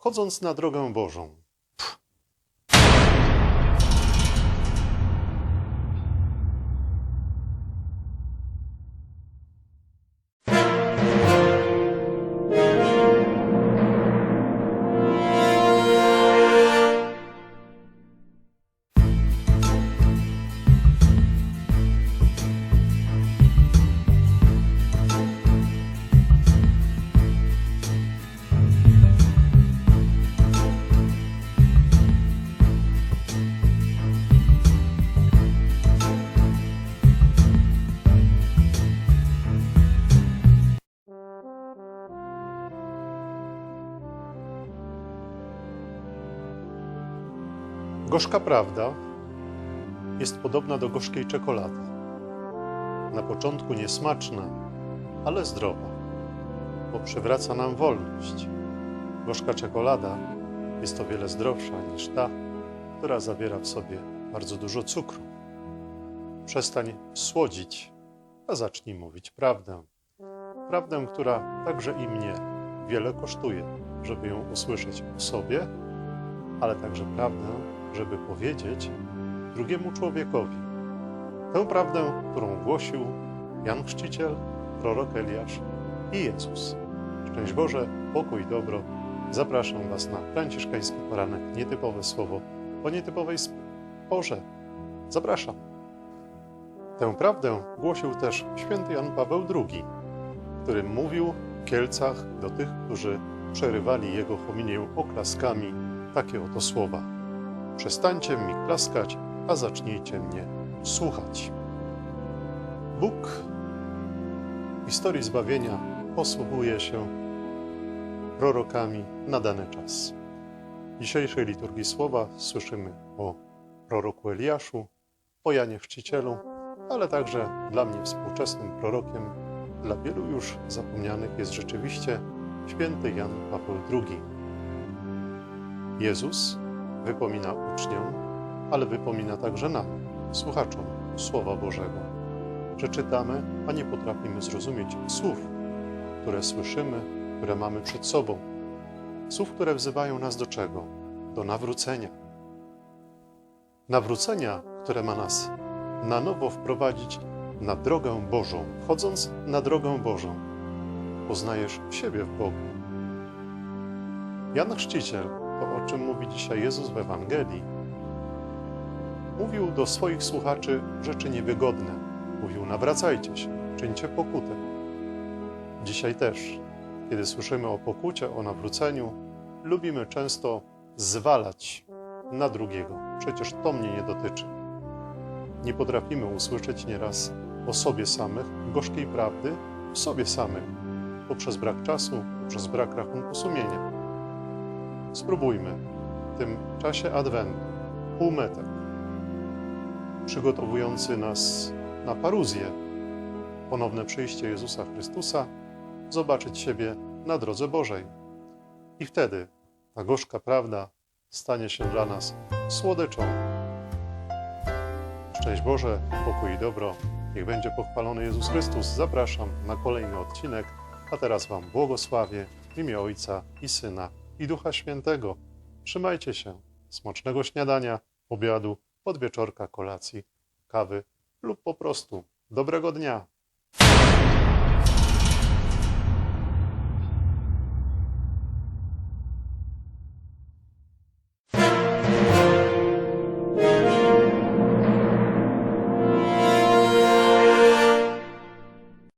chodząc na drogę Bożą. Gorzka prawda jest podobna do gorzkiej czekolady. Na początku niesmaczna, ale zdrowa, bo przywraca nam wolność. Gorzka czekolada jest o wiele zdrowsza niż ta, która zawiera w sobie bardzo dużo cukru. Przestań słodzić, a zacznij mówić prawdę. Prawdę, która także i mnie wiele kosztuje, żeby ją usłyszeć o sobie, ale także prawdę, żeby powiedzieć drugiemu człowiekowi tę prawdę, którą głosił Jan Chrzciciel, prorok Eliasz i Jezus. Szczęść Boże, pokój, dobro. Zapraszam Was na franciszkański poranek Nietypowe Słowo o nietypowej porze. Zapraszam. Tę prawdę głosił też święty Jan Paweł II, który mówił w Kielcach do tych, którzy przerywali jego homilię oklaskami takie oto słowa. Przestańcie mi klaskać, a zacznijcie mnie słuchać. Bóg w historii zbawienia posługuje się prorokami na dany czas. W dzisiejszej liturgii słowa słyszymy o proroku Eliaszu, o Janie Chrzcicielu, ale także dla mnie współczesnym prorokiem, dla wielu już zapomnianych jest rzeczywiście święty Jan Paweł II. Jezus wypomina uczniom, ale wypomina także nam, słuchaczom Słowa Bożego, że czytamy, a nie potrafimy zrozumieć słów, które słyszymy, które mamy przed sobą. Słów, które wzywają nas do czego? Do nawrócenia. Nawrócenia, które ma nas na nowo wprowadzić na drogę Bożą. Chodząc na drogę Bożą, poznajesz siebie w Bogu. Jan Chrzciciel to, o czym mówi dzisiaj Jezus w Ewangelii, mówił do swoich słuchaczy rzeczy niewygodne. Mówił: nawracajcie się, czyńcie pokutę. Dzisiaj też, kiedy słyszymy o pokucie, o nawróceniu, lubimy często zwalać na drugiego. Przecież to mnie nie dotyczy. Nie potrafimy usłyszeć nieraz o sobie samych gorzkiej prawdy w sobie samych, poprzez brak czasu, poprzez brak rachunku sumienia. Spróbujmy w tym czasie Adwentu, półmetek, przygotowujący nas na paruzję, ponowne przyjście Jezusa Chrystusa, zobaczyć siebie na drodze Bożej. I wtedy ta gorzka prawda stanie się dla nas słodyczą. Szczęść Boże, pokój i dobro. Niech będzie pochwalony Jezus Chrystus. Zapraszam na kolejny odcinek, a teraz Wam błogosławię w imię Ojca i Syna i Ducha Świętego. Trzymajcie się. Smacznego śniadania, obiadu, podwieczorka, kolacji, kawy lub po prostu dobrego dnia.